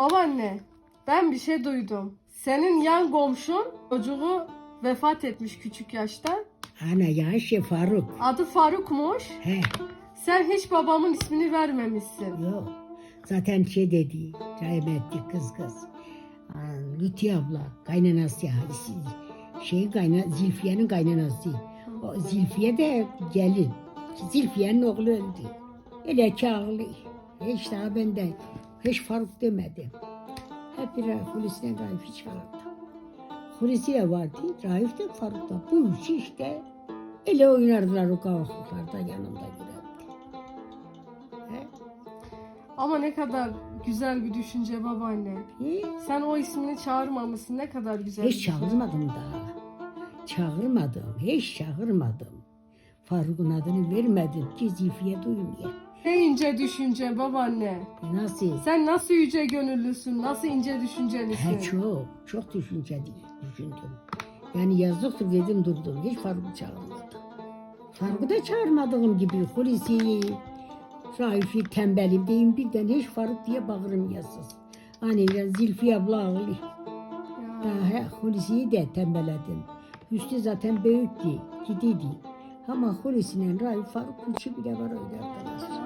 Babaanne, ben bir şey duydum. Senin yan komşun çocuğu vefat etmiş küçük yaşta. Ana ya şey Faruk. Adı Faruk'muş. He Sen hiç babamın ismini vermemişsin. yok. Zaten şey dedi. Rahmetli kız kız. Lütfi abla kaynanası ya. Şey kayna, Zilfiye'nin kaynanası. O Zilfiye de gelin. Zilfiye'nin oğlu öldü. Öyle. Hiç daha ben de hiç Faruk demedim. Hep bir Hulusi'ne Raif'i çağırdı. Hulusi de vardı. Raif de Faruk da. Bu üçü işte öyle oynardılar o kavaklıklarda yanımda girerdi. He? Ama ne kadar güzel bir düşünce babaanne. He? Sen o ismini çağırmamışsın. Ne kadar güzel. Hiç çağırmadım daha. Çağırmadım, hiç çağırmadım. Faruk'un adını vermedim ki Zilfiye duymaya. Ne ince düşünce babaanne. E Nasıl? Sen nasıl yüce gönüllüsün, nasıl ince düşüncelisin. He çok, çok düşünce düşündüm. Yani yazıktır dedim durdum. Hiç Faruk'u çağırmadım. Faruk'u da çağırmadığım gibi Hulusi, Raif'i tembelim diyeyim birden hiç Faruk diye bağırım yazsız. Hani ya Zilfiye abla. Ya. Daha Hulusi'yi de tembeledim. Hüsnü zaten büyüktü, gidiydi. Ama Hulusi'nin Raif Faruk üçü bile var öyle arkadaşlar.